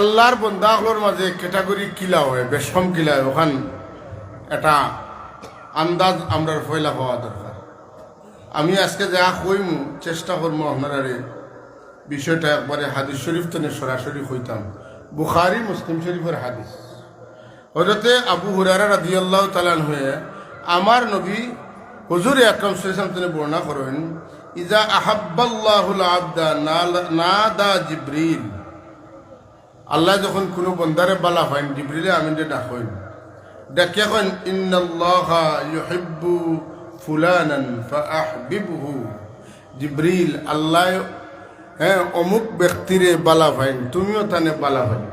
আল্লাহর বন্দাগুলোর মাঝে ক্যাটাগরি কিলা হয়, বেশম কিলা হয়, ওখান এটা আন্দাজ আমরা ফয়লা হওয়া দরকার। আমি আজকে যা কইমু, চেষ্টা করব আপনারা বিষয়টা একবারে হাদিস শরীফ তো সরাসরি হইতাম বুখারি, মুসলিম শরীফের হাদিস। হজরতে আবু হুরারা রাজি আল্লাহ তালান হয়ে আমার নবী হুজুর আকরম সাল্লাম তিনি বর্ণনা করেন, ইজা আহাব্বাল্লাহুল আবদা না দা জিব্রিল। আল্লাহ যখন কোনো বন্দারে বালা হয় ডিবরিলে আমি যে ডাকইন। ডাকে কন ইন্নাল্লাহা ইউহিব্বু ফুলানান ফাআহবিবহু। জিব্রিল, আল্লাহ হ্যাঁ অমুক ব্যক্তিরে বালা ভাইন, তুমিও তানে বালা ভাইন।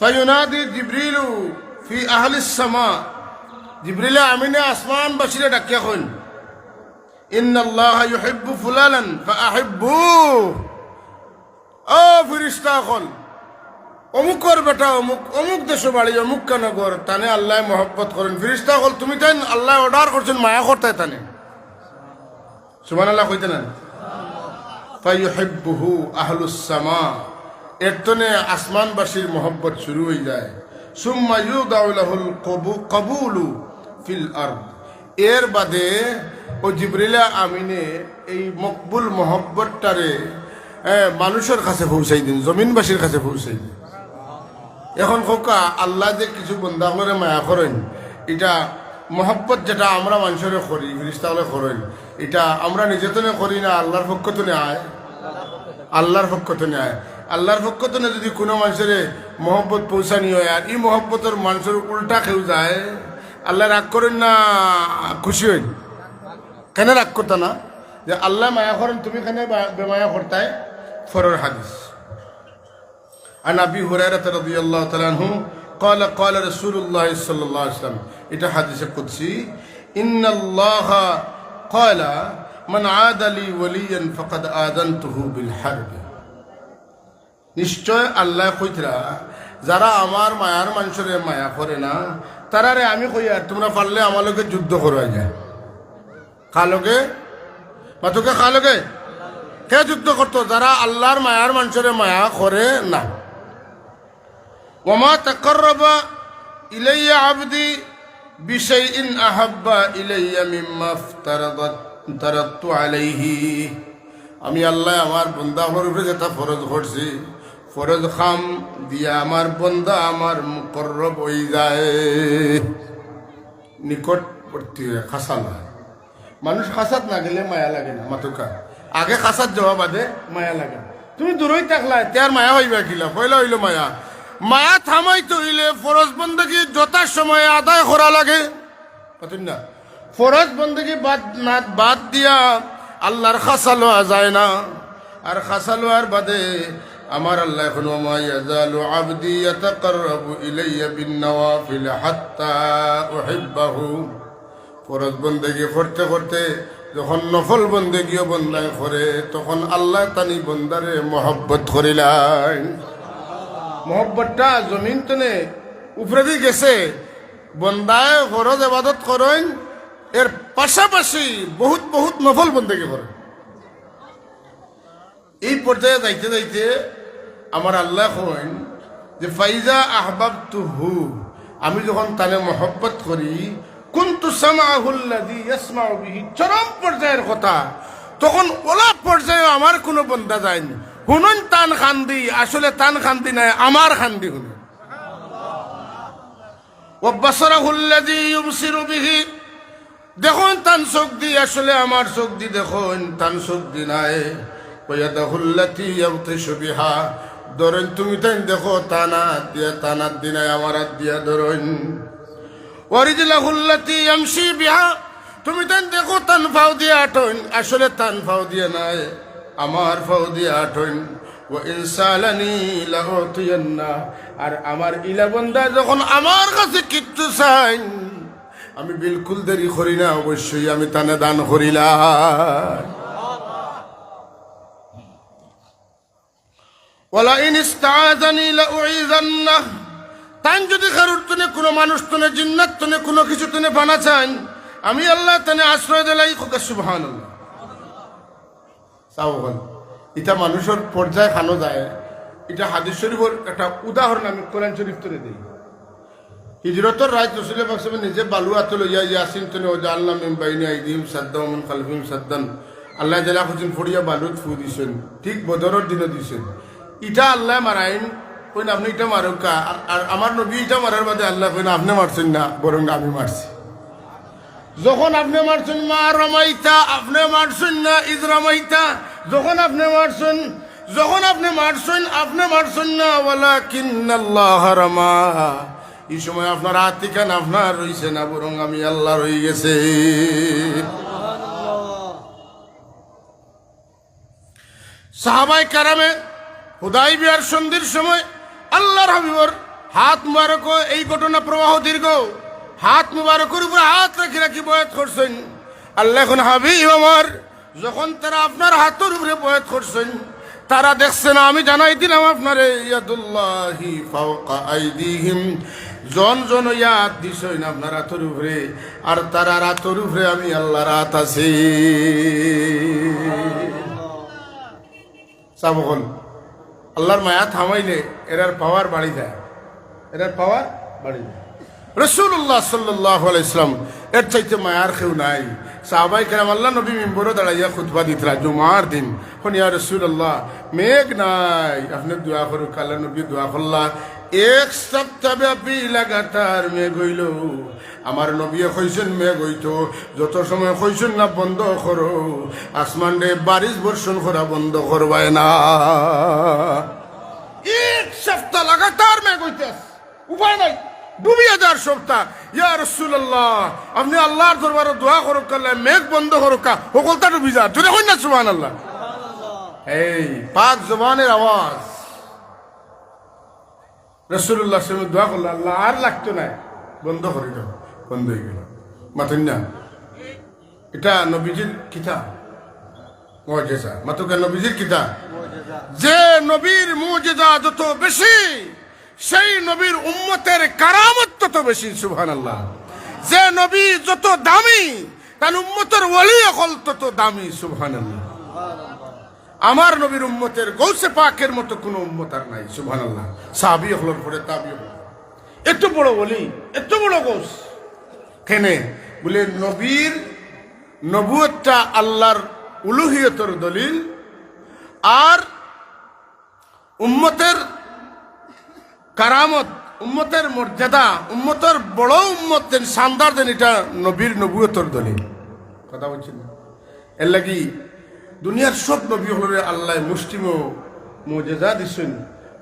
ফায়ুনাদি জিব্রিলু ফি আহলিস সামা। জিব্রিলে আমিনে আসমান বাসিরে ডাকিয়া কইন ইন্নাল্লাহু ফুলালান ফাহিব্বু ও ফিরিস্তা হল অমুকর বেটা, অমুক অমুক দেশে বাড়ি অমুক কেন তানে আল্লাহ মহব্বত করেন। ফিরিস্তা হল তুমি তাই আল্লাহ অর্ডার করছেন, মায়া করতে তানে। সুমান আল্লাহ কইতে না? ফাইহিব্বুহু আহলুসামা এর তনে আসমানবাসীর মহব্বত শুরু হয়ে যায়। সুম্মা ইউদাউলাহুল কবু, কবুলু ফিল আরদ। এর বাদে ও জিবরিলা আমিনে এই মকবুল মহব্বতটারে হ্যাঁ, মানুষের কাছে পৌঁছাই দিন জমিনবাসীর কাছে পৌঁছাই দিন। এখন খোকা আল্লাহ যে কিছু বন্ধাগুলোরে মায়া করেন এটা মহব্বত যেটা আমরা মানুষের করি ফিরিস্তাগুলো করেন এটা আমরা নিজেতনে করি না আল্লাহর পক্ষ তো আয়। আল্লাহর পক্ষ তো আয়। আল্লাহর পক্ষ তো যদি কোনো মানুষের মহব্বত পৌঁছানি হয় আর এই মহব্বতের মানুষের উল্টা কেউ যায় আল্লাহ রাগ করেন না খুশি হইন। কেন রাগ করতা না যে আল্লাহ মায়া করেন তুমি কেন বেমায়া করতায় ফরর হাদিস عن ابي هريره رضي الله تعالى عنه قال قال رسول الله صلى الله عليه وسلم এটা হাদিসে কুদসি ان الله قال من عاد لي وليا فقد آذنته بالحرب নিশ্চয় আল্লাহ কইতরা যারা আমার মায়ার মানুষের মায়া করে না তারারে আমি কই আর তোমরা পারলে আমার লোকে যুদ্ধ করা যায় খালোকে মাতুকে খালোকে কে যুদ্ধ করতো? যারা আল্লাহর মায়ার মানুষের মায়া করে না। ওমা তাকরবা ইলাইয়া আবদি বিষয় ইন আহাব্বা ইলাইয়া মিম্মা তারাত্তু আলাইহি। আমি আল্লাহ আমার বন্দা আমার উপরে যেটা ফরজ করছি, ফরজ খাম দিয়া আমার বন্দা আমার মুকর্রব হয়ে যায়। নিকটবর্তী খাসালা মানুষ খাসাত না গেলে মায়া লাগে না। মাতুকা। আগে খাসাত যাওয়া বাদে মায়া লাগে। তুমি দূরই থাকলা তার মায়া হইবা কিলা পয়লা হইল মায়া। মায়া থামাইতে হইলে ফরজ বন্দী যথা সময় আদায় করা লাগে। না? ফরজ বন্দী বাদ না, বাদ দিয়া আল্লাহর খাসা লওয়া যায় না। আর খাসা লওয়ার বাদে আমার আল্লাহ এখন ওমা ইয়াজালু আবদি ইয়াতাকাররাবু ইলাইয়া বিন নওয়াফিল হাত্তা উহিব্বাহু। ফরজ বন্দেগি করতে করতে যখন নফল বন্দে বন্দেগিও বন্দায় করে তখন আল্লাহ তানি বন্দারে মহব্বত করিলাই। মহব্বতটা জমিন তনে উপরে দিয়ে গেছে বন্দায় ফরজ এবাদত করেন, এর পাশাপাশি বহুত বহুত নফল বন্দেগি করেন এই পর্যায়ে যাইতে যাইতে আমার আল্লাহ কইন যে, ফাইজা আহবাব তু হু আমি যখন তারে মহব্বত করি কুন্তু সামাহুল্লাদি ইয়াসমাউ বিহি। চরম পর্যায়ের কথা। তখন ওলা পর্যায়ে আমার কোনো বন্দা যায়নি। হুনুন তান খান্দি, আসলে তান খান্দি নাই, আমার খান্দি হুনুন। ওবাসরাহুল্লাদি ইউবসিরু বিহি। দেখুন তান চোখ দি আসলে আমার চোখ দি দেখুন, তান চোখ দি নাই ওয়াদাহুল্লাতি ইয়াবতিশু বিহা। ধরেন তুমি তাই দেখো, তানা দিয়া তানার দিনায় আমার দিয়া ধরেন। ওয়ারিজলাহুল্লাতি ইয়ামশি বিহা। তুমি তাই দেখো, তান ফাও দিয়ে আটইন। আসলে তান ফাও দিয়ে নাই, আমার ফাও দিয়ে আটইন। ও ইনসালানি লাউতিয়ান্না আর আমার ইলা বন্দা যখন আমার কাছে কিচ্ছু চাই আমি বিলকুল দেরি করি না, অবশ্যই আমি তানে দান করিলাম। ওলা ইন ইস্তাজানি লাউইজান্না তান যদি কারুর তনে কোনো মানুষ তনে, জিন্নাত তনে, কোনো কিছু তনে বানা চান আমি আল্লাহ তনে আশ্রয় দিলাই সাবহান। এটা মানুষের পর্যায়ে খানো যায়। এটা হাদিস শরীফের একটা উদাহরণ আমি কোরআন শরীফ তুলে দিই। হিজরতর রায় রসুল বাকসামে নিজে বালু আতল ইয়া ইয়াসিন তুলে ওজা আল্লাহ মিম বাইনি আইদিম সাদ্দাম, মিন খালফিম সাদ্দান আল্লাহ জালা হুসেন ফড়িয়া বালুত ফু দিছেন, ঠিক বদরের দিনও দিছেন। ইটা আল্লাহ মারাইন কইন, আপনি ইটা মারুকা আর- আমার নবী ইটা মারার বাদে আল্লাহ কইন, আপনি মারছেন না, বরং আমি মারছি। যখন আপনি মারছেন, মা রমাইতা, আপনি মারছেন না ঈদ রমাইতা। যখন আপনি মারছেন, যখন আপনি মারছেন আপনি মারছেন না ওয়ালা কিন্নাল্লাহ রমা। এই সময় আপনার থেকে আপনার রইছে না, বরং আমি আল্লাহ রই গেছে। সাহাবাই কারামে হুদাই বিয়ার সন্ধির সময় আল্লাহর হাবিবর, হাত মুবারক এই ঘটনা প্রবাহ দীর্ঘ। হাত মুবারকের উপর হাত রাখি রাখি বয়াত করছেন। আল্লাহ এখন হাবিব আমার, যখন তারা আপনার হাতের উপরে বয়াত করছেন, তারা দেখছেন, আমি জানাই দিলাম আপনারে, ইয়াদুল্লাহি ফাওকা আইদিহিম। জন জন ইয়াদ দিছেন আপনার হাতের উপরে, আর তারা রাতের উপরে আমি আল্লাহর হাত আছে। চাবকল আল্লাহর মায়া থামাইলে এরার পাওয়ার বাড়ি যায়। এরার পাওয়ার বাড়ি যায়। রসুল্লাহ সাল্লাহ এর চাইতে মায়ার কেউ নাই। সাহবাই কেরাম আল্লাহ নবী মিম্বরও দাঁড়াইয়া খুতবা দিতরা জুমার দিন। শুনিয়া রসুল্লাহ মেঘ নাই। আপনি দোয়া করুক, আল্লাহ নবী দোয়া করলা এক সপ্তাহ ব্যাপী লাগাতার মেঘ হইল। আমার নবী কইছেন মেঘ হইতো। যত সময় কইছেন না বন্ধ করো। আসমান রে বারিশ বর্ষণ করা বন্ধ করবায় না। এক সপ্তাহ লাগাতার মেঘ হইতেস উপায় নাই। ডুবি হাজার সপ্তাহ। ইয়া রসুল্লাহ আপনি আল্লাহর দরবারে দোয়া করুক করলে মেঘ বন্ধ করুক সকলটা ডুবি যা। জোরে হই না সুমান আল্লাহ এই পাক জবানের আওয়াজ। রসুল্লাহ সঙ্গে দোয়া করল আল্লাহ আর লাগতো না। বন্ধ করে দাও বন্ধ হয়ে গেল। মাথুন না। এটা নবীজির কিতাব। মজেজা। মাতুকা নবীজির কিতাব। যে নবীর মুজেজা যত বেশি সেই নবীর উম্মতের কারামত তত বেশি সুবহান আল্লাহ যে নবী যত দামি তার উম্মতের ওলি অকল তত দামি সুবহান আল্লাহ আমার নবীর উম্মতের গৌসে পাকের মতো কোনো উম্মত আর নাই সুবহান আল্লাহ সাহাবি হলোর পরে তাবি হল। এত বড় বলি এত বড় গৌস। কেনে? বলে নবীর নবুয়তটা আল্লাহর উলুহিয়তর দলিল, আর উম্মতের কারামত, উম্মতের মর্যাদা, উম্মতের বড় উম্মতের শানদার দেন, এটা নবীর নবুয়তর দলিল। কথা বলছেন? এর লাগি দুনিয়ার সব নবী হলরে আল্লাহ মুসলিম মজেজা দিছেন।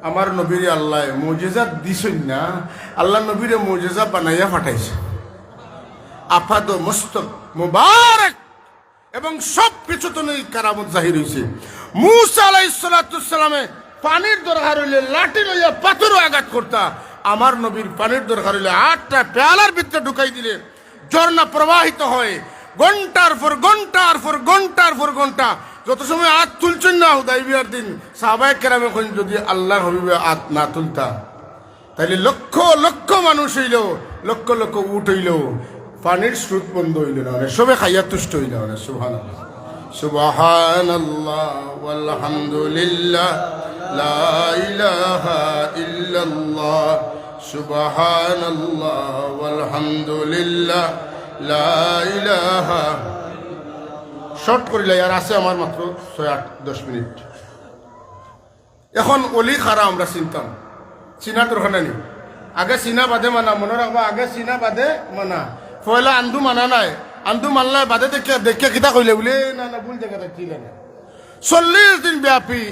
আমার নবীরে আল্লাহ মজেজা দিছেন না। আল্লাহ নবীরে মজেজা বানাইয়া পাঠাইছে। আফাদ মস্তক মুবারক। এবং সব কিছু তো নেই কারামত জাহির হয়েছে মুসা পানির দরকার হইলে লাঠি লইয়া পাথরও আঘাত করতা। আমার নবীর পানির দরকার হইলে আটটা পেয়ালার ভিতরে ঢুকাই দিলে ঝর্ণা প্রবাহিত হয়। ঘণ্টার পর ঘণ্টার পর ঘণ্টার পর ঘণ্টা যত সময় আত তুলছেন না, হুদাই বিয়ার দিন, সাহবায় কেরামে এখন যদি আল্লাহ হবিবে আত না তুলতা, তাইলে লক্ষ লক্ষ মানুষ হইল, লক্ষ লক্ষ উঠ হইল, পানির স্রোত বন্ধ হইল না সবে খাইয়া তুষ্ট হইল না সুহান ইল্লাল্লাহ সুবাহান আলহামদুলিল্লাহ লা ইলাহা শর্ট করিলে আর আছে আমার মাত্র ছয় আট দশ মিনিট। এখন অলি খারা আমরা চিনতাম। চিনা দরকার নাই আগে চিনা বাদে মানা, মনে রাখবা আগে চিনা বাদে মানা। পয়লা আন্দু মানা নাই। আন্দু মানলে বাদে দেখে দেখে কিতা কইলে বলে না না, ভুল জায়গা দেখছিলে না চল্লিশ দিন ব্যাপী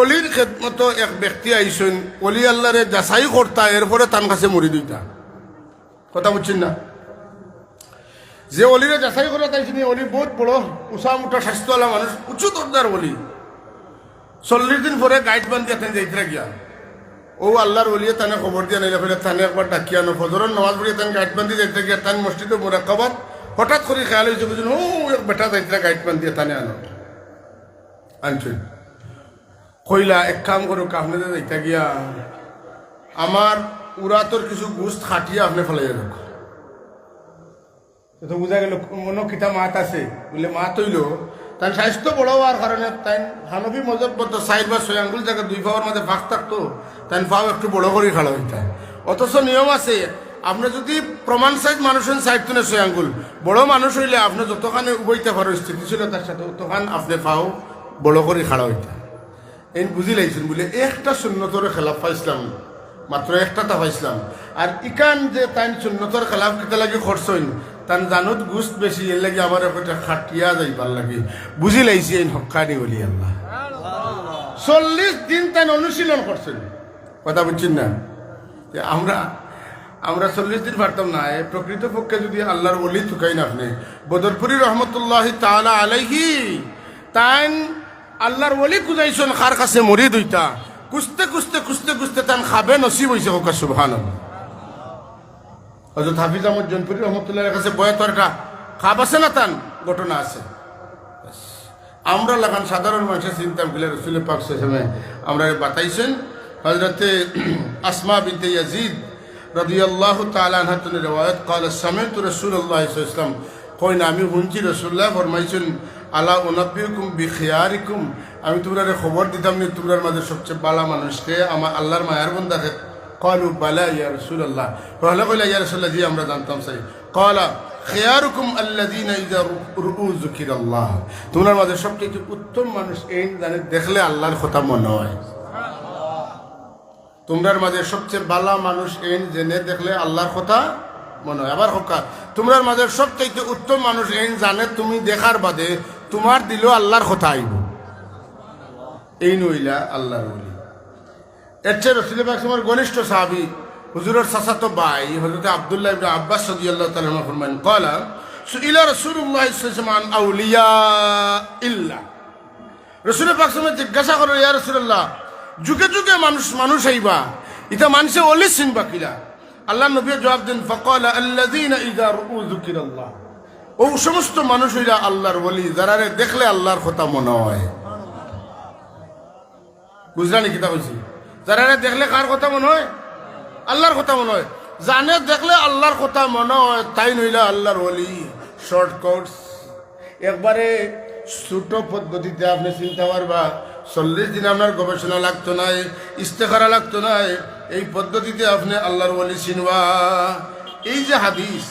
অলির খেদমতো এক ব্যক্তি আইসেন অলি আল্লাহরে যাচাই করতা এরপরে তার কাছে মরি দুইটা। কথা বুঝছেন না? যে অলিরে যাচাই করে তাই অলি বহুত বড় উষা মুঠা স্বাস্থ্যওয়ালা মানুষ উঁচু দরদার অলি। চল্লিশ দিন পরে গাইড বান্ধি এতেন যাইতে গিয়া। ও আল্লাহর অলিয়ে তানে খবর দিয়ে নাইলে ফেলে তানে একবার ডাকিয়া নো ফজরের নামাজ পড়িয়ে তান গাইড বান্ধি যাইতে গিয়া, তান মসজিদে কবার হঠাৎ করে খেয়াল হয়েছে বুঝুন ও এক বেটা যাইতে গাইড বান্ধিয়ে তানে আনো। আনছেন কইলা, এক কাম করো কামনে যাইতে গিয়া আমার উড়াতর কিছু গুস্ত খাটিয়ে আপনি ফেলাই রাখো তো বুঝা গেল, মনে কিতা মাত আছে, বলে মাত হইল। তাই স্বাস্থ্য বড় হওয়ার কারণে তাই হানবি মজব্বত সাইড বা ছয় আঙ্গুল জায়গা দুই পাওয়ার মধ্যে ফাঁক থাকতো তাই পাও একটু বড় করে খাড়া হইতা। অথচ নিয়ম আছে, আপনি যদি প্রমাণ সাইজ মানুষের সাইড তুলে ছয় আঙ্গুল। বড় মানুষ হইলে আপনি যতখানে উবইতে পারো স্থিতিশীলতার সাথে, ততখান আপনি পাও বড় করে খাড়া হইতা। এই বুঝি লাইছেন, বলে একটা শূন্যতর খেলাফ পাইছিলাম, মাত্র একটা তা পাইছিলাম। আর ইকান যে তাই শূন্যতর খেলাফ কেটে লাগে খরচ হইন তান জানত গুস্ত বেশি, এর লাগে আমার একটা খাটিয়া যাইবার লাগে। বুঝি লাইছি এই হকানি বলি আল্লাহ। চল্লিশ দিন তাই অনুশীলন করছেন। কথা বুঝছেন না? যে আমরা আমরা চল্লিশ দিন পারতাম না, এ প্রকৃত পক্ষে যদি আল্লাহর বলি চুকাই না আপনি। বদরপুরি রহমতুল্লাহ তাআলা আলাইহি তাইন আল্লাহর বলি কুজাইছেন খার কাছে মরি দুইটা কুস্তে কুস্তে কুস্তে কুস্তে তান খাবে নসিব হইছে হোকা সুবহান হজরত হাফিজ আহমদ জনপুরি রহমতুল্লাহর কাছে বয়াতর একটা খাপ আছে না তান? ঘটনা আছে। আমরা লাগান সাধারণ মানুষের চিন্তা গিলে রসুলের পাক সেসমে আমরা বাতাইছেন। হজরতে আসমা বিনতে ইয়াজিদ রদিয়াল্লাহ তালানহা তুনি রেওয়ায়ত কাল, সামেত রসুল্লাহ ইসলাম কইন, আমি শুনছি রসুল্লাহ ফরমাইছেন, আলা ওনাপিকুম বিখিয়ারিকুম। আমি তোমরা খবর দিতাম নি তোমরার মাঝে সবচেয়ে বালা মানুষকে, আমার আল্লাহর মায়ার বন্ধাকে। قالوا بلى يا رسول الله قال قال يا رسول الله জি আমরা জানতাম সাই قال খেয়ারুকুম আল্লাযীনা ইযা রুউ যুকিরাল্লাহ তোমার মাঝে সবচেয়ে উত্তম মানুষ এই জানে দেখলে আল্লাহর কথা মনে হয় তোমরার মাঝে সবচেয়ে বালা মানুষ এই জেনে দেখলে আল্লাহর কথা মনে হয় আবার হকা তোমরার মাঝে সবচেয়ে উত্তম মানুষ এই জানে তুমি দেখার বাদে তোমার দিলেও আল্লাহর কথা আইব এই নইলা আল্লাহর বলি এর চেয়ে রসুল আমার ঘনিষ্ঠ সাহাবি হুজুরের সাসাতো ভাই হজরত আব্দুল্লাহ ইবনে আব্বাস রাদিয়াল্লাহু তাআলা আনহু ফরমান قال সুইলা রাসূলুল্লাহ সাল্লাল্লাহু আলাইহি আউলিয়া ইল্লা রসুল পাক সাল্লাল্লাহু জিজ্ঞাসা করো ইয়া রাসূলুল্লাহ যুগে যুগে মানুষ মানুষ আইবা ইতা মানুষে ওলি চিনবা কিলা আল্লাহ নবী জবাব দেন ফাকাল আল্লাযীনা ইযা রুউ যুকিরাল্লাহ ও সমস্ত মানুষ হইরা আল্লাহর ওলি যারা দেখলে আল্লাহর কথা মনে হয় বুঝলানি কিতা কইছি যারা দেখলে কার কথা মনে হয়? আল্লাহর কথা মনে হয়। জানে দেখলে আল্লাহর কথা মনে হয়। তাই নইলে আল্লাহর ওলি শর্টকাটস একবারে ছোট পদ্ধতিতে আপনি চিন্তা পারবা চল্লিশ দিন আপনার গবেষণা লাগতো না ইস্তেখারা লাগতো না এই পদ্ধতিতে আপনি আল্লাহর ওলি চিনবা এই যে হাদিস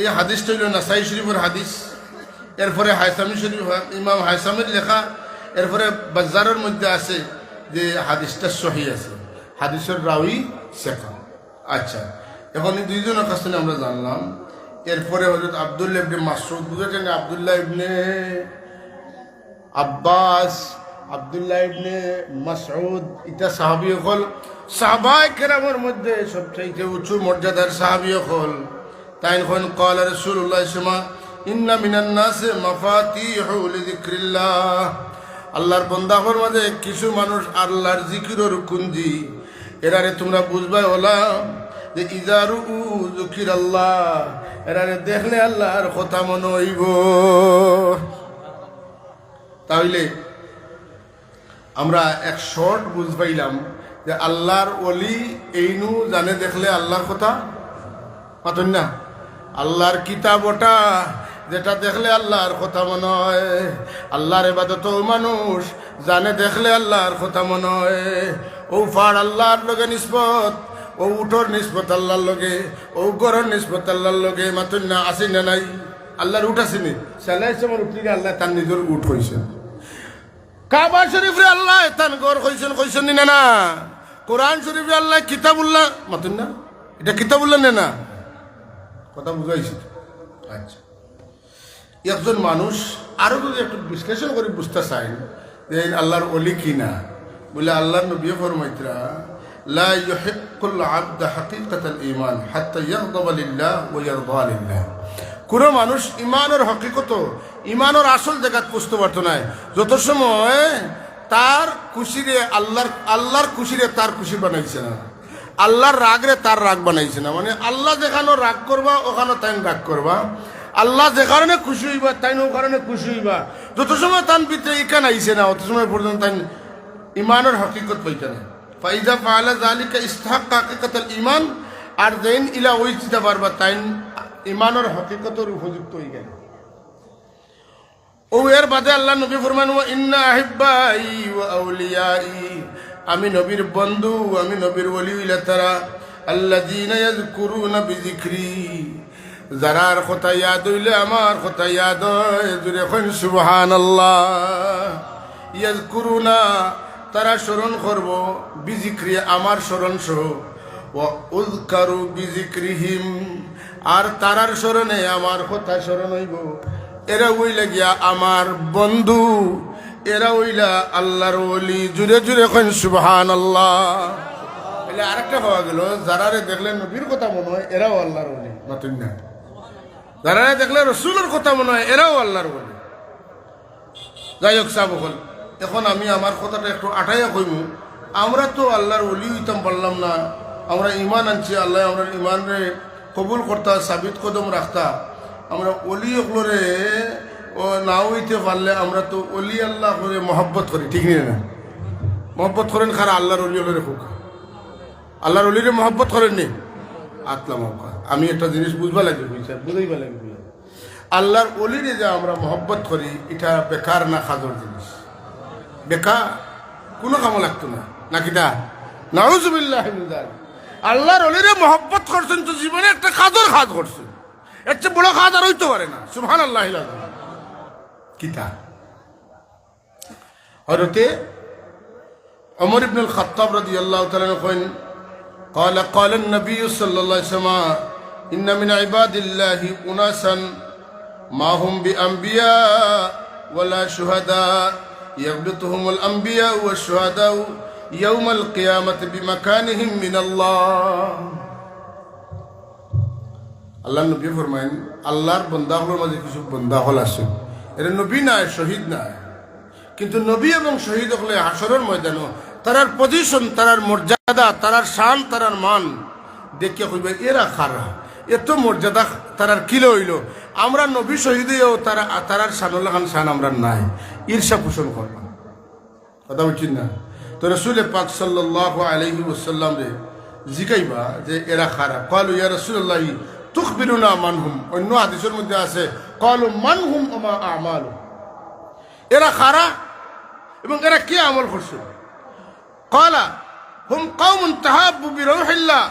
এই হাদিসটা হইল নাসাই শরীফের হাদিস এরপরে হায়সামি শরীফ ইমাম হায়সামের লেখা এরপরে বাজারের মধ্যে আছে। যে হাদিসটা সহি আছে। হাদিসের রাউই শেখা আচ্ছা এখন এই দুইজনের কাছ থেকে আমরা জানলাম, এরপরে হজরত আবদুল্লাহ ইবনে মাসুদ বুঝেছেন আবদুল্লাহ ইবনে আব্বাস, আবদুল্লাহ ইবনে মাসউদ, এটা সাহাবি হল। সাহাবাই কেরামের মধ্যে সবচাইতে উঁচু মর্যাদার সাহাবি হল। তাই এখন কল রসুল্লাহ ইসমা ইন্না মিনান নাসে মাফাতিহু লিযিকরিল্লাহ। আল্লাহর বন্দাহর মাঝে, কিছু মানুষ আল্লাহর জিকিরর কুঞ্জি। এরারে তোমরা বুঝবাই ওলা যে ইজারু জুকির আল্লাহ এরারে দেখলে আল্লাহর কথা মনে হইব। তাহলে আমরা এক শর্ট বুঝ পাইলাম যে আল্লাহর অলি এইনু জানে দেখলে আল্লাহর কথা? পাতন না? আল্লাহর কিতাব ওটা যেটা দেখলে আল্লাহর কথা মনে হয়, আল্লাহর এবাদত মানুষ জানে দেখলে আল্লাহর কথা মনে হয়। ও ফাড় আল্লাহর লগে নিষ্পত, ও উঠোর নিষ্পত আল্লাহর লগে, ও গরর নিষ্পত আল্লাহর লগে মাতুন না আসি না নাই? আল্লাহর উঠ আসেনি সালাই সময় উঠলি আল্লাহ, তার নিজের উঠ হয়েছে কাবা শরীফরে আল্লাহ তান গর কইছেন কইছেন না না কোরআন শরীফরে আল্লাহ কিতাবুল্লাহ মাতুন না এটা কিতাবুল্লাহ না? কথা বুঝাইছি। আচ্ছা। একজন মানুষ আরও যদি একটু বিশ্লেষণ করে বুঝতে চাই যে আল্লাহর অলি কি না বলে আল্লাহর নবী ফরমাইতরা লিল্লাহ কোন মানুষ ইমানের হকিকত ইমানের আসল জায়গা বুঝতে পারতো না যত সময় তার খুশিরে আল্লাহর আল্লাহর খুশিরে তার খুশি বানাইছে না। আল্লাহর রাগরে তার রাগ বানাইছে না। মানে আল্লাহ যেখানে রাগ করবা, ওখানে তাই রাগ করবা। আল্লাহ যে কারণে খুশি হইবা, তাই ও কারণে খুশি হইবা। যত সময় তান ভিতরে ইকান আইছে না, অত সময় পর্যন্ত তাই ইমানের হকিকত পাইতে না ফাইজা ফাআলা যালিকা ইস্তাহাক হাকিকাতাল ইমান আর দেন ইলা ওই চিন্তা পারবা তাই ইমানের হকিকতের উপযুক্ত হয়ে গেল। ও, এর বাদে আল্লাহ নবী ফরমান ও ইন্না আহিব্বাই ও আউলিয়াই। আমি নবীর বন্ধু, আমি নবীর ওলি হইলা তারা আল্লাহ দিন ইয়াজকুরুনা বিজিক্রি যারার কথা ইয়াদ হইলে আমার কথা ইয়াদ জুড়ে কইন, সুবহানাল্লাহ। ইয়াজকুরুনা, তারা স্মরণ করব, বিজিক্রি আমার স্মরণ সহ ও উজকারু বিজিক্রিহিম, আর তারার স্মরণে আমার কথা স্মরণ হইব। এরা হইলা গিয়া আমার বন্ধু, এরা হইলা আল্লাহর ওলি। জুড়ে জুড়ে কইন সুবহান আল্লাহ আরেকটা পাওয়া গেল, যারারে দেখলে নবীর কথা মনে হয়, এরাও আল্লাহর ওলি। নতুন না। যারারে দেখলে রসুলের কথা মনে হয়, এরাও আল্লাহর ওলি যাই হোক সাহ বল এখন আমি আমার কথাটা একটু আটাইয়া কইমু। আমরা তো আল্লাহর ওলি হইতাম পারলাম না। আমরা ইমান আনছি, আল্লাহ আমরা ইমানরে কবুল করতা, সাবিত কদম রাখতা। আমরা অলি ওগুলোরে ও না হইতে পারলে আমরা তো অলি আল্লাহ করে মহব্বত করি, ঠিক না? মহব্বত করেন খারা আল্লাহর অলি হলে হোক আল্লাহর অলিরে মহব্বত করেননি? আতলাম আমি একটা জিনিস বুঝবা লাগবে বুঝছে বুঝাইবা লাগবে। আল্লাহর অলিরে যে আমরা মহব্বত করি, এটা বেকার না খাজর জিনিস। বেকার কোনো কামও লাগতো না। নাকি তা? নাউজুবিল্লাহ আল্লাহর অলিরে মহব্বত করছেন তো জীবনে একটা কাজর খাজ করছেন। এর চেয়ে বড় কাজ আর হইতে পারে না। সুহান আল্লাহ কিতা হরতে অমর ইবনুল খাত্তাব রাজি আল্লাহ তালেন কইন قال قال قال النبي صلى الله عليه وسلم إن من عباد الله أناسا ما هم بأنبياء ولا شهداء يغبطهم الأنبياء والشهداء يوم القيامة بمكانهم من الله আল্লাহ নবী ফরমাইন আল্লাহর বন্দা হলোর মাঝে কিছু বন্দা হল আছে এটা নবী নাই শহীদ নাই কিন্তু নবী এবং শহীদ হলে হাসরের ময়দান তারার পজিশন তারার মর্যাদা, তারার শান, তারার মান দেখে কইবে, এরা খারা এত মর্যাদা তারার কিলো হইল আমরা নবী শহীদেও তারা, তারার শানুল্লাহ খান শান আমরা নাই। ঈর্ষা পোষণ করবা। কথা বলছেন না? তো রসুল পাক সাল্লাহ আলহি ওসাল্লাম রে জিগাইবা যে এরা খারা কলু ইয়া রসুল্লাহ তুখবিরুনা মানহুম অন্য হাদিসের মধ্যে আছে, কলু মানহুম আমা আমাল। এরা খারা এবং এরা কে আমল করছে? কলা হুম কৌমুন তাহাবু বিরৌহিল্লাহ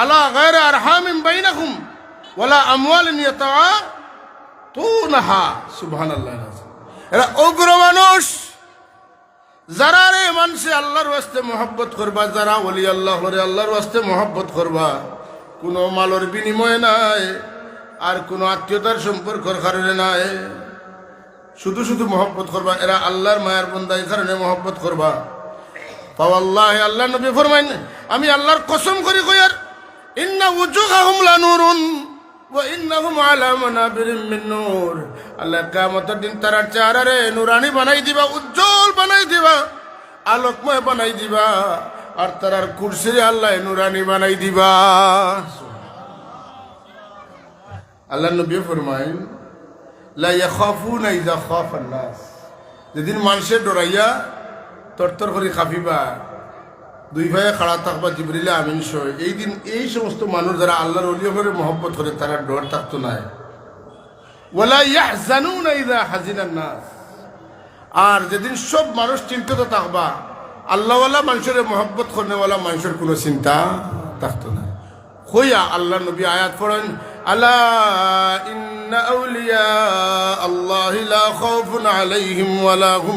আলা গায়রা আরহামিন বাইনাহুম ওয়ালা আমওয়ালিন ইয়াতা তুনহা সুবহানাল্লাহ এরা উগ্র মানুষ। যারা রে মানুষে আল্লাহর ওয়াস্তে মহব্বত করবা, যারা ওলি আল্লাহ রে আল্লাহর ওয়াস্তে মহব্বত করবা, কোনো মালর বিনিময় নাই, আর কোনো আত্মীয়তার সম্পর্কর কারণে নাই। শুধু শুধু মহব্বত করবা, এরা আল্লাহর মায়ের বন্দা এই কারণে মহব্বত করবা। পাওয়াল্লাহ আল্লাহ নবী ফরমাইন, আমি আল্লাহর কসম করি কইয়ার ইন্না উজুহাহুম লানুরুন ওয়া ইন্নাহুম আলা মানাবিরিম মিন নূর। আল্লাহ কিয়ামতের দিন তারা চেহারারে নুরানি বানাই দিবা, উজ্জ্বল বানাই দিবা, আলোকময় বানাই দিবা, আর তারার কুরসিরে আল্লাহ নুরানি বানাই দিবা। আল্লাহ নবী ফরমাইন, লা ইয়াখাফুনা ইযা খাফা নাস যেদিন মানুষের ডরাইয়া তরতর করে খাফিবা দুই ভাইয়ে খাড়া থাকবা জিবরিলে আমিন সই। এই দিন এই সমস্ত মানুষ যারা আল্লাহর অলিয় করে মহব্বত করে, তারা ডর থাকতো নাস। আর যেদিন সব মানুষ চিন্তিত থাকবা, আল্লাহওয়ালা মানুষের মহব্বত করনেওয়ালা মানুষের কোনো চিন্তা থাকতো না। হইয়া আল্লাহ নবী আয়াত আউলিয়া আল্লাহ ওয়ালা হুম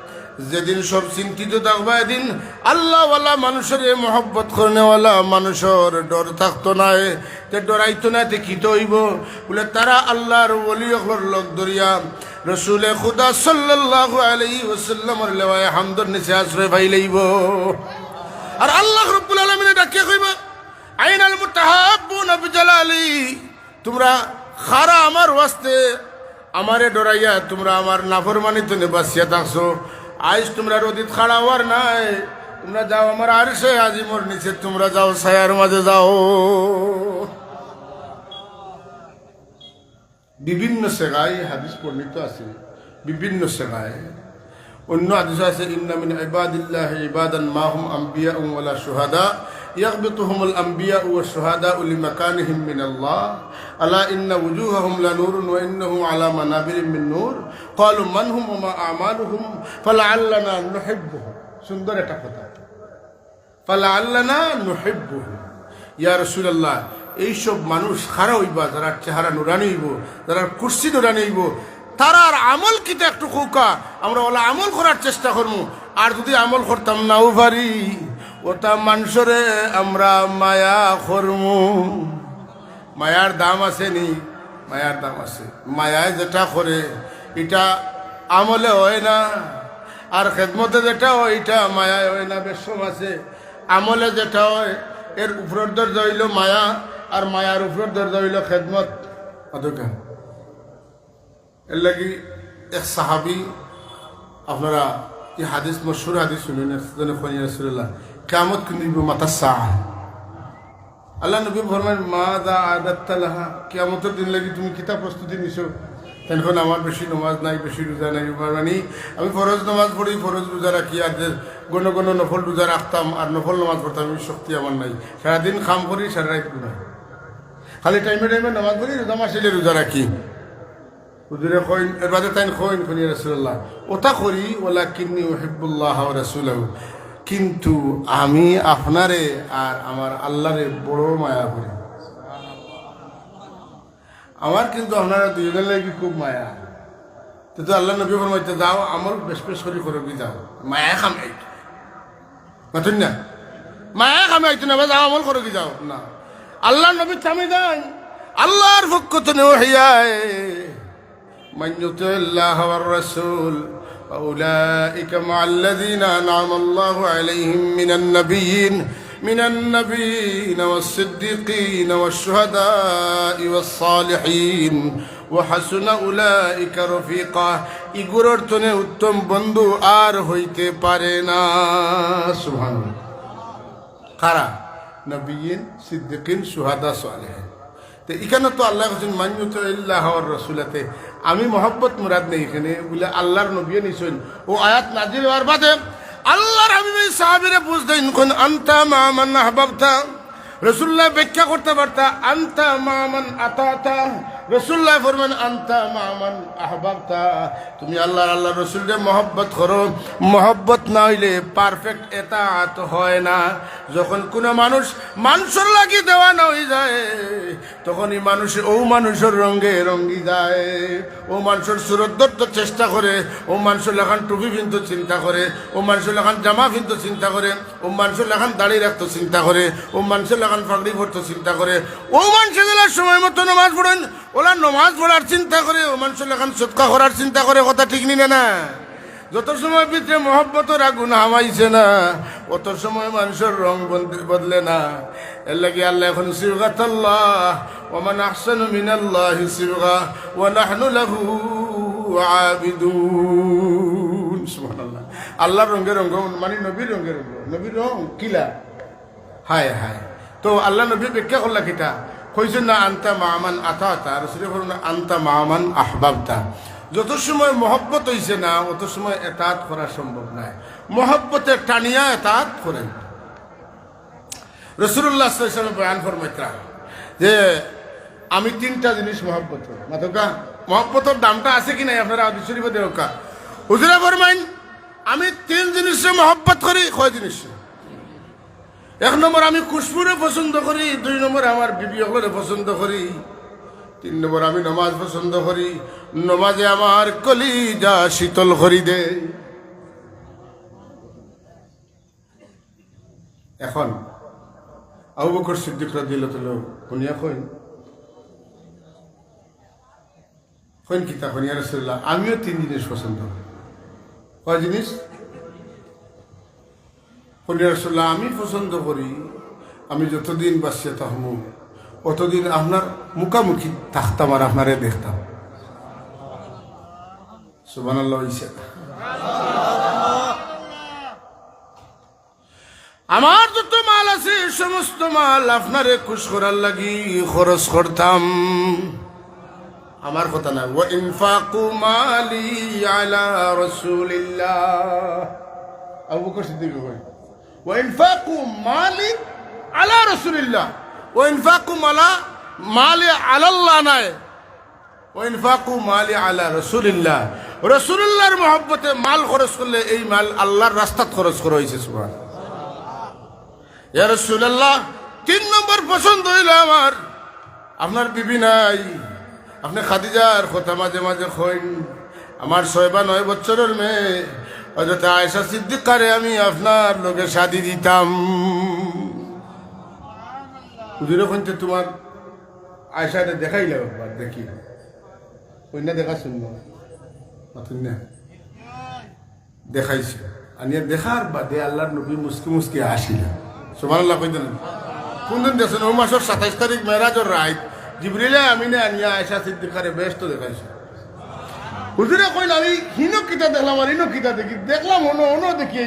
যেদিন সব চিন্তিত থাকবা এদিন আল্লাহওয়ালা মানুষের মহব্বত করেনেওয়ালা মানুষের ডর থাকতো নাই তে ডরাইতো না, তে কি হইব বলে তারা আল্লাহর অখর লোক দরিয়া রসুলে খুদা সাল্লাল্লাহু আলাইহি ওয়াসাল্লামের লেওয়ায় হামদর নিচে আশ্রয় ভাই লইব আর আল্লাহ রব্বুল আলামিনে ডাকে কইবা? আইনাল মুতাহাব্বুনা বিজালালি। তোমরা খারা আমার ওয়াস্তে আমারে ডরাইয়া তোমরা আমার নাফরমানি তো বাসিয়া থাকছো। আজ তোমরা রদিত খাড়া হওয়ার নাই। তোমরা যাও আমার আর সে আজিমর নিচে তোমরা যাও, ছায়ার মাঝে যাও। বিভিন্ন সেগায় হাদিস পণ্ডিত আছে, বিভিন্ন সেগায়। অন্য হাদিস আছে ইন্নামিন ইবাদিল্লাহ ইবাদান মাহুম আম্বিয়া ওয়ালা শুহাদা। يغبطهم الأنبياء والشهداء لمكانهم من الله ألا إن وجوههم لنور وإنه على منابر من نور قالوا من هم وما أعمالهم فلعلنا نحبهم সুন্দর একটা কথা ফালাল্লানা নুহিব্বুহু ইয়া রাসূলুল্লাহ এইসব মানুষ খারা হইবা যারা চেহারা নুরানি হইব যারা কুর্সি নুরানি হইব তারার আমল কিটা একটু কৌকা আমরা ওলা আমল করার চেষ্টা করবো আর যদি আমল করতাম নাও পারি ওটা মানুষরে আমরা মায়া করমু মায়ার দাম আছে নি? মায়ার দাম আছে। মায়ায় যেটা করে, এটা আমলে হয় না। আর খেদমতে যেটা হয়, এটা মায়ায় হয় না। বেশম আছে। আমলে যেটা হয়, এর উপরের দরজা হইল মায়া, আর মায়ার উপরের দরজা হইল খেদমত। অতকা এর লাগি এক সাহাবি, আপনারা হাদিস মশুর হাদিস শুনেন রসুল্লাহ কেমত কিন্তু মাতা সাহ আল্লাহ নবী ফরমান মা দা আদাত্তালাহা কেমতের দিন লাগি তুমি কিতাব প্রস্তুতি নিছো। তখন আমার বেশি নমাজ নাই, বেশি রোজা নাই মানে আমি ফরজ নামাজ পড়ি, ফরজ রোজা রাখি, আর গণ গণ নফল রোজা রাখতাম, আর নফল নামাজ পড়তাম আমি শক্তি আমার নাই। সারাদিন খাম করি, সারা রাত ঘুমাই। খালি টাইমে টাইমে নামাজ পড়ি, রোজা মাসিলে রোজা রাখি। হুজুরে কইন, এর বাদে তাইন কইন খুনি রাসূলুল্লাহ ওটা করি ওলা কিন্নি ওহিবুল্লাহ রাসূলাহু। কিন্তু আমি আপনারে আর আমার আল্লাহরে বড় মায়া করি। আমার কিন্তু আপনারা দুজনের লাগি খুব মায়া। তো আল্লাহ নবী ফরমাইতে দাও আমার বেশ বেশ করে করবি দাও? মায়া খামাই মাতুন না? মায়া খামাই তো না যাও আমল করে, কি যাও না। আল্লাহ নবী থামি দেন, আল্লাহর পক্ষ তো নেওয়া হইয়ায় মান্যুত আল্লাহ রাসূল। فأولئك مع الذين أنعم الله عليهم من النبيين من النبيين والصديقين والشهداء والصالحين وحسن أولئك رفيقا ইগুরোর তনে উত্তম বন্ধু আর হইতে পারে না সুবহান কারা নবীন সিদ্দিকিন সুহাদা সালেহিন তো এখানে তো আল্লাহ হোসেন মান্যত ইল্লাহ রসুলাতে আমি মোহাম্মত মুরাদ নেই এখানে, বলে আল্লাহর নবী নিছেন। ও আয়াত নাজির হওয়ার বাদে আল্লাহর আমি সাহাবিরে বুঝতেন কোন আমার না আহবাবতা। রসুল্লাহ ব্যাখ্যা করতে পারতা, আন্তা মামান আতাতা। রসুল্লাহ ফরমান, আন্তা মামান আহবাবতা। তুমি আল্লাহ আল্লাহ রসুলকে মহব্বত করো। মহব্বত না হইলে পারফেক্ট এটা হয় না। যখন কোনো মানুষ মানুষের লাগি দেওয়া না হয়ে যায়, তখনই মানুষ, ও মানুষের রঙ্গে রঙ্গি যায়। ও মানুষের সুরত ধরতে চেষ্টা করে, ও মানুষের লেখান টুপি ফিনতে চিন্তা করে, ও মানুষের লেখান জামা ফিনতে চিন্তা করে, ও মানুষের লেখান দাড়ি রাখতে চিন্তা করে, ও মানুষের লেখান ফাগড়ি পড়তে চিন্তা করে। ও মানুষগুলো সময় মতো নামাজ পড়েন, ওলা নমাজ পড়ার চিন্তা করে ও মানুষের লেখান সৎকা করার চিন্তা করে, কথা ঠিক নিনে না। যত সময় ভিতরে মহব্বতের আগুন হামাইছে না, অত সময় মানুষের রং বদ- বদলে না। এর লাগে আল্লাহ এখন সিবগাত আল্লাহ, ওমান আহসানু মিনাল্লাহ সিবগা ওয়া নাহনু লাহু আবিদুন। সুবহানাল্লাহ। আল্লাহর রঙে রঙ মানে নবীর রঙে রঙ। নবীর রং কিলা? হায় হায়। তো আল্লাহ নবী ব্যাখ্যা করলা কিতা? কইছেন না, আন্তা মামান আতা রসুল না আন্তা মামান আহবাবতা। যত সময় মহব্বত হইছে না, অত সময় এতাত করা সম্ভব নয় মহব্বতে টানিয়া এতাত করেন। রসুল্লাহ বয়ান ফরমাইত্রা যে, আমি তিনটা জিনিস মহব্বত মাথকা মহব্বতের দামটা আছে কি নাই? আপনারা শরীফ দেওকা হুজুরা ফরমাইন, আমি তিন জিনিসে মহব্বত করি। কয় জিনিস? এক নম্বর আমি খুশবুরে পছন্দ করি, দুই নম্বর আমার বিবি হলরে পছন্দ করি, তিন নম্বর আমি নমাজ পছন্দ করি, নমাজে আমার কলিজা শীতল করি দে। এখন, আবু বকর সিদ্দিক রাদিয়াল্লাহু তাআলা শুনিয়া কইন কইন কিতা কইন রাসূলুল্লাহ, আমিও তিন জিনিস পছন্দ কয় জিনিস? কইন রাসূলুল্লাহ, আমি পছন্দ করি, আমি যতদিন বাঁচিয়ে থাকব অতদিন আপনার মুখামুখি থাকতাম আর আপনারে দেখতাম। আমার যত মাল আছে সমস্ত মাল আপনারে খুশ করার লাগি খরচ করতাম। আমার কথা না, ওয়া ইনফাকু মালি আলা রাসূলিল্লাহ। আবু বকর সিদ্দিক কই মালি মালা নাই মালি আলা মাল খরচ করলে এই মাল আল্লাহর রাস্তাত খরচ করা ইয়া তিন নম্বর পছন্দ হইল আমার। আপনার বিবি নাই। আপনি খাদিজার কথা মাঝে মাঝে খইন আমার ছয় বা নয় বছরের মেয়ে। অযথা আয়সা সিদ্দিকারে আমি আপনার লোকে শাদি দিতাম। হুজুরে কইতে তোমার আয়সাটা দেখাইলে একবার, দেখি। না দেখা শুনব। না। দেখাইছে। আনিয়া দেখার বাদে আল্লাহর নবী মুসকি মুসকি আসিল। সুমান আল্লাহ কইতেন কোনদিন দেখছেন? ও মাসের সাতাইশ তারিখ মেরাজর রাইত জিবরিলে আমিনে আনিয়া আয়সা সিদ্দিকারে ব্যস্ত দেখাইছে। হুজুরে কইল, আমি হিনো কিতা দেখলাম, আর হিনো কিতা দেখি। দেখলাম, অন্য অন্য দেখি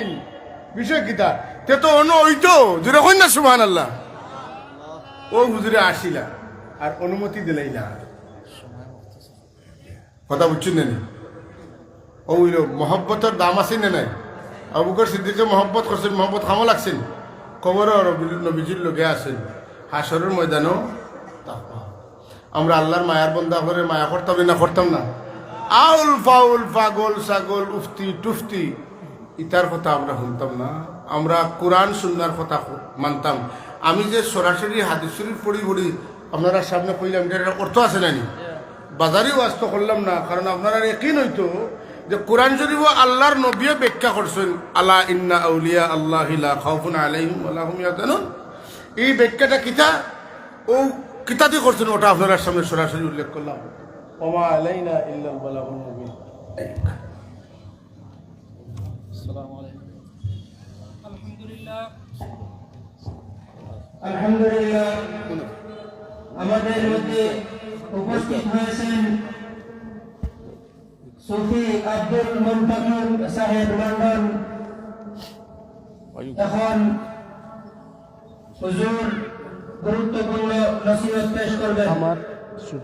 বিষয় কিতা। তে তো অন্য ওইতো জুড়ে কই না সুবহান আল্লাহ ও হুজুরে আসিলা, আর অনুমতি দিলাই না কথা বুঝছেন না? ও হইল, মহব্বতের দাম আছে না নাই? আবুকর সিদ্দিকে মহব্বত করছেন, মহব্বত খামো লাগছেন। কবর নবীজির লোকে আছেন। হাসরের ময়দানও। আমরা আল্লাহর মায়ার বন্ধা করে মায়া করতাম না করতাম না। আউল ফাউল, পাগল, ছাগল, উফতি, টুফতি। ইতার কথা আমরা শুনতাম না। আমরা কোরআন, সুন্নার কথা মানতাম। আমি যে সরাসরি হাদিস শরীফ পড়ি পড়ি, আপনারা সামনে কইলাম যে এটার অর্থ আছে নানি বাজারেও আস্ত করলাম না, কারণ আপনারা একই নইতো যে কোরআন শরীফ আল্লাহর নবীয়ে ব্যাখ্যা করছেন আল্লাহ ইন্না আউলিয়া আল্লাহ লা খাউফুন আলাইহিম ওয়া লাহুম ইয়াহজানুন। এই ব্যাখ্যাটা কিতা? ও কিতাতে করছেন, ওটা আপনার সামনে সরাসরি উল্লেখ করলাম। ওমা আলাইনা ইল্লাল বালাগুল মুবিন السلام عليكم الحمد لله আলহামদুলিল্লাহ আমাদের মধ্যে উপস্থিত হয়েছেন সুফি আব্দুল মুন্তাকির সাহেব লন্ডন এখন হুজুর গুরুত্বপূর্ণ নসিহত পেশ করবেন আমার ছোট